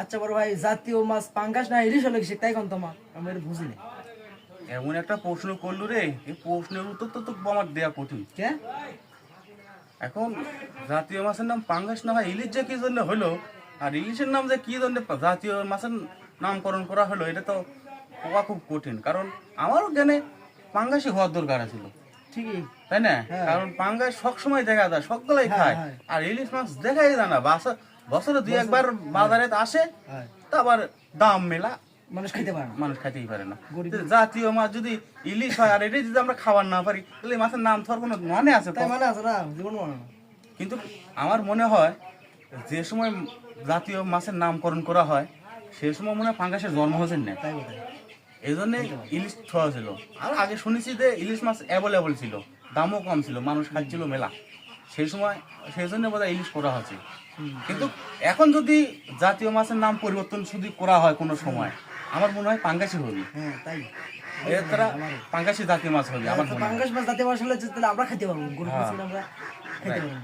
আচ্ছা বড় ভাই জাতীয় মাছ পাঙ্গাস না ইলিশ হলে কি তাই কোন তোমার? আমি এটা বুঝি না এমন একটা প্রশ্ন করল রে এই প্রশ্নের উত্তর তো তো আমার দেয়া কঠিন। কে? এখন জাতীয় মাছের নাম পাঙ্গাস না হয় ইলিশ যে কি জন্য হলো আর ইলিশের নাম যে কি জন্য জাতীয় মাছের নামকরণ করা হলো এটা তো হওয়া খুব কঠিন। কারণ আমারও জ্ঞানে পাঙ্গাসই হওয়ার দরকার ছিল ঠিকই। তাই না? হ্যাঁ। কারণ পাঙ্গাস সবসময় দেখা যায় সবগুলাই হ্যাঁ, খায়। হ্যাঁ। আর ইলিশ মাছ দেখাই যায় না বছর বছরে দুই একবার বাজারে আসে হ্যাঁ। তা আবার দাম মেলা। মানুষ খাইতে পারে না। মানুষ খাইতেই পারে না। জাতীয় মাছ যদি ইলিশ হয় আর এটাই যদি আমরা খাবার না পারি তাহলে এই মাছের নাম তো কোনো মানে আছে তাই? মানে আছে না জীবন মানে কিন্তু আমার মনে হয় যে সময় জাতীয় মাছের নামকরণ করা হয় সেই সময় মনে হয় পাঙ্গাসের জন্ম হয়েছে না। এই জন্য ইলিশ ছোঁয়া ছিল। আর আগে শুনেছি যে ইলিশ মাছ অ্যাভেলেবল ছিল দামও কম ছিল মানুষ খাচ্ছিল মেলা। সেই সময় সেই জন্য বোধহয় ইলিশ করা হচ্ছে কিন্তু এখন যদি জাতীয় মাছের নাম পরিবর্তন যদি করা হয় কোনো সময় আমার মনে হয় পাঙ্গাসি হবে। হ্যাঁ তাই। এর দ্বারা পাঙ্গাসি জাতীয় মাছ হবে আমার হয় পাঙ্গাস মাছ জাতীয় মাছ হলে আমরা খেতে পারব হ্যাঁ। আমরা খেতে পারব।